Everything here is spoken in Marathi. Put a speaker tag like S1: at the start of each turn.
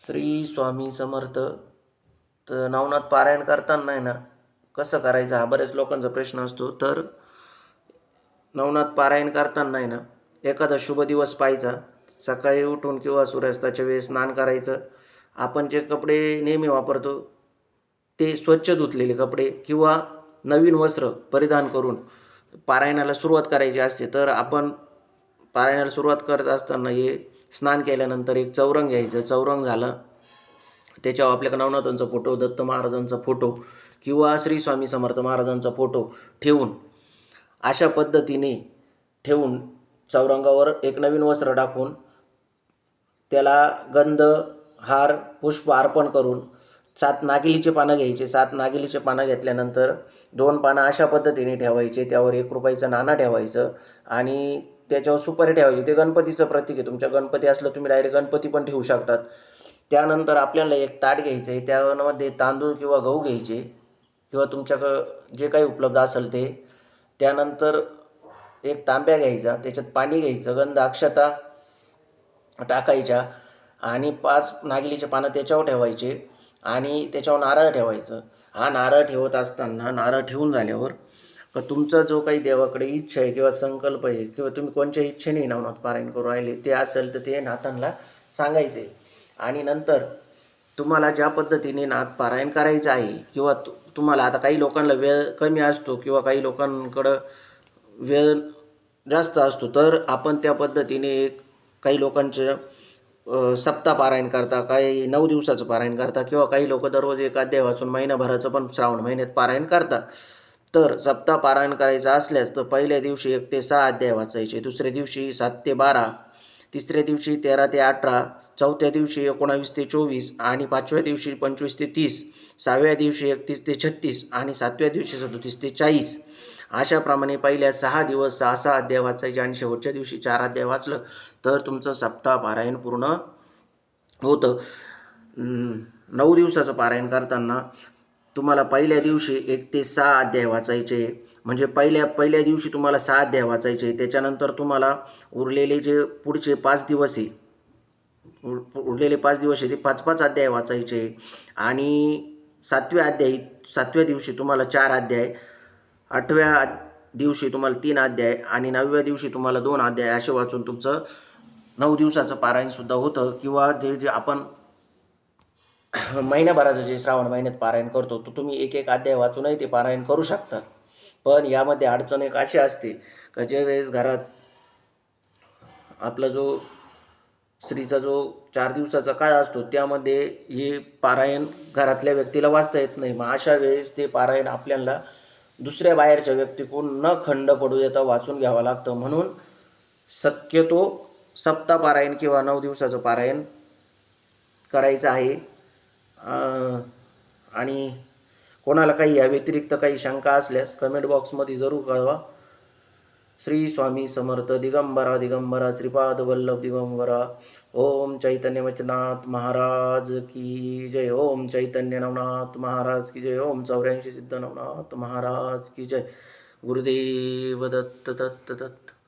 S1: श्री स्वामी समर्थ. तर नवनाथ पारायण करताना आहे ना कसं करायचं हा बऱ्याच लोकांचा प्रश्न असतो. तर नवनाथ पारायण करताना आहे ना एखादा शुभ दिवस पाहायचा. सकाळी उठून किंवा सूर्यास्ताच्या वेळेस स्नान करायचं. आपण जे कपडे नेहमी वापरतो ते स्वच्छ धुतलेले कपडे किंवा नवीन वस्त्र परिधान करून पारायणाला सुरुवात करायची असते. तर आपण पारायणाला सुरुवात करत असताना हे स्नान केल्यानंतर एक चौरंग घ्यायचं. चौरंग झालं. त्याच्यावर आपल्याकडे नवनाथांचा फोटो दत्त महाराजांचा फोटो किंवा श्री स्वामी समर्थ महाराजांचा फोटो ठेवून अशा पद्धतीने ठेवून चौरंगावर एक नवीन वस्त्र टाकून त्याला गंध हार पुष्प अर्पण करून सात नागिलीचे पानं घ्यायचे. सात नागिलीचे पानं घेतल्यानंतर दोन पानं अशा पद्धतीने ठेवायचे. त्यावर एक रुपयाचं नाणं ठेवायचं आणि त्याच्यावर सुपारी ठेवायची. ते गणपतीचं प्रतीक आहे. तुमच्या गणपती असलं तुम्ही डायरेक्ट गणपती पण ठेवू शकतात. त्यानंतर आपल्याला एक ताट घ्यायचं आहे. त्यामध्ये तांदूळ किंवा गहू घ्यायचे. किंवा तुमच्याकडं जे काही उपलब्ध असेल ते. त्यानंतर एक तांब्या घ्यायचा. त्याच्यात पाणी घ्यायचं. गंध अक्षता टाकायच्या. आणि पाच नागिलीचे पानं त्याच्यावर ठेवायचे. आणि त्याच्यावर नारळ ठेवायचं. हा नारळ ठेवत असताना नारळ ठेवून झाल्यावर का तुमचा जो काही देवाकडे इच्छा आहे किंवा संकल्प आहे किंवा तुम्ही कोणत्या इच्छेने नवनाथ पारायण करू राहिले ते असेल तर ते नाथांना सांगायचे. आणि नंतर तुम्हाला ज्या पद्धतीने नाथ पारायण करायचं आहे किंवा तु तुम्हाला आता काही लोकांना वेळ कमी असतो किंवा काही लोकांकडं वेळ जास्त असतो तर आपण त्या पद्धतीने एक काही लोकांचं सप्ता सप्ताह पारायण करता काही नऊ दिवसाचं पारायण करता किंवा काही लोक दररोज एक अध्याय वाचून महिनाभराचं पण श्रावण महिन्यात पारायण करता. तर सप्ताह पारायण करायचं असल्यास तर पहिल्या दिवशी एक ते सहा अध्याय वाचायचे दुसऱ्या दिवशी सात ते बारा तिसऱ्या दिवशी तेरा ते अठरा चौथ्या दिवशी एकोणावीस ते चोवीस आणि पाचव्या दिवशी पंचवीस ते तीस सहाव्या दिवशी एकतीस ते छत्तीस आणि सातव्या दिवशी सदोतीस ते चाळीस. अशाप्रमाणे पहिल्या सहा दिवस सहा सहा अध्याय वाचायचे आणि शेवटच्या दिवशी चार अध्याय वाचलं तर तुमचं सप्ताह पारायण पूर्ण होतं. नऊ दिवसाचं पारायण करताना तुम्हाला पहिल्या दिवशी एक ते सहा अध्याय वाचायचे. म्हणजे पहिल्या पहिल्या दिवशी तुम्हाला सहा अध्याय वाचायचे. त्याच्यानंतर तुम्हाला उरलेले जे पुढचे पाच दिवस आहे उरलेले पाच दिवस आहे ते पाच पाच अध्याय वाचायचे. आणि सातव्या अध्यायी सातव्या दिवशी तुम्हाला चार अध्याय आठव्या दिवशी तुम्हाला तीन अध्याय आणि नवव्या दिवशी तुम्हाला दोन अध्याय असे वाचून तुमचं नऊ दिवसाचं पारायणसुद्धा होतं. किंवा जे जे आपण महिन्याभराचं जे श्रावण महिन्यात पारायण करतो तो तुम्ही एक एक अध्याय वाचूनही ते पारायण करू शकता. पण यामध्ये अडचण एक अशी असते का ज्या वेळेस घरात आपला जो स्त्रीचा जो चार दिवसाचा काळ असतो त्यामध्ये हे पारायण घरातल्या व्यक्तीला वाचता येत नाही. मग अशा वेळेस ते पारायण आपल्याला दुसऱ्या बाहेरच्या व्यक्तीकडून न खंड पडू देता वाचून घ्यावं लागतं. म्हणून शक्यतो सप्ताह पारायण किंवा नऊ दिवसाचं पारायण करायचं आहे. आणि कोणाला काही या व्यतिरिक्त काही शंका असल्यास कमेंट बॉक्समध्ये जरूर कळवा. श्री स्वामी समर्थ दिगंबरा दिगंबरा श्रीपाद वल्लभ दिगंबरा. ओम चैतन्य वचनाथ महाराज की जय. ओम चैतन्य नवनाथ महाराज की जय. ओम चौऱ्याऐंशी सिद्ध नवनाथ महाराज की जय. गुरुदेव दत्त दत्त दत्त.